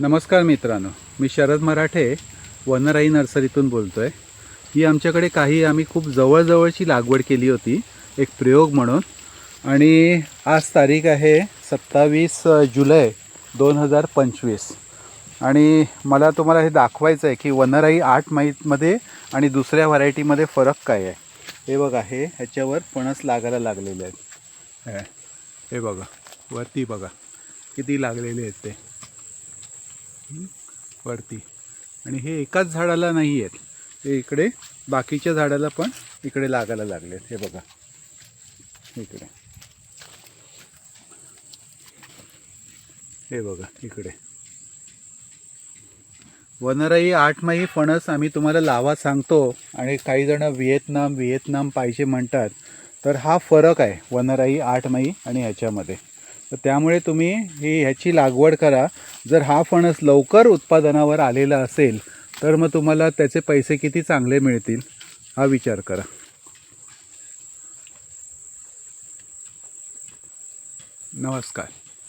नमस्कार मित्रांनो मी शरद मराठे वनराई नर्सरीतून बोलतो आहे ही आमच्याकडे काही आम्ही खूप जवळजवळची लागवड केली होती एक प्रयोग म्हणून. आणि आज तारीख आहे सत्तावीस जुलै दोन हजार पंचवीस. आणि मला तुम्हाला हे दाखवायचं आहे की वनराई आठ माहीतमध्ये आणि दुसऱ्या व्हरायटीमध्ये फरक काय आहे. हे बघा हे ह्याच्यावर फणस लागायला लागलेले आहेत. हे बघा वरती बघा किती लागलेले आहेत ते. वरती. आणि हे एकाच झाडाला नाही आहेत ते इकडे बाकीच्या झाडाला पण इकडे लागायला लागले आहेत. हे बघा. इकडे. हे बघा इकडे. वनराई आठमाही फणस आम्ही तुम्हाला लावा सांगतो आणि काही जण व्हिएतनाम व्हिएतनाम पाहिजे म्हणतात. तर हा फरक आहे वनराई आठमाही आणि ह्याच्यामध्ये तर त्यामुळे तुम्ही ही ह्याची लागवड करा. जर हा फणस लवकर उत्पादनावर आलेला असेल तर मग तुम्हाला त्याचे पैसे किती चांगले मिळतील? हा विचार करा. नमस्कार.